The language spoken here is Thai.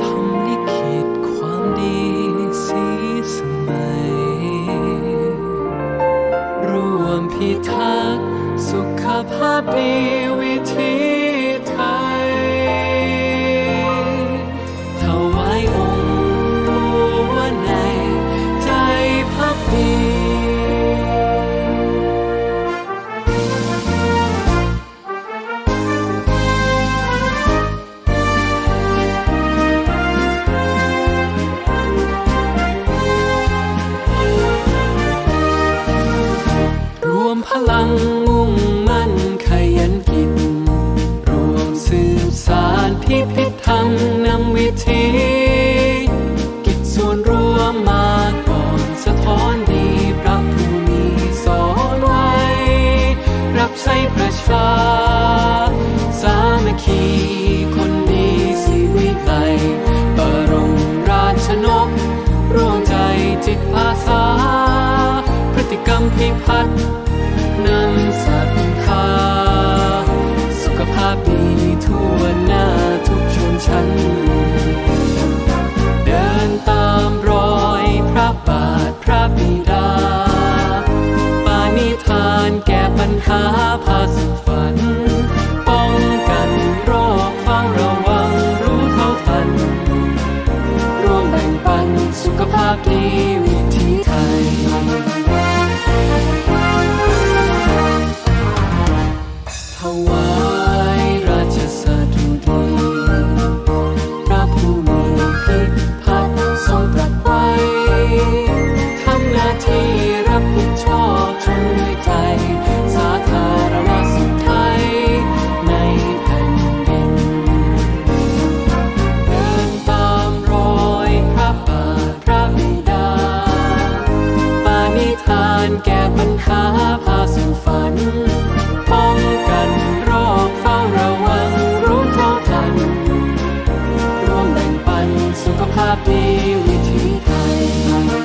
ทำลิขิตความดีสีสมัรวมพิทักษ์สุขภาพดีวิถี มพลังมุ่งมั่นขยันกิน รวมสืบสารพิพิธทางนำวิธี พิพัฒน์นำศรัทธาสุขภาพดีทั่วหน้าทุกชนชั้น เดินตามรอยพระบาทพระบิดา ปานิธานแก้ปัญหาพาสุขฝันารแก้ปัญหาพาสู่ฝัน ป้องกันโรคเฝ้าระวังรู้เท่าทัน ร่วมแบ่งปันสุขภาพดีวิถีไทย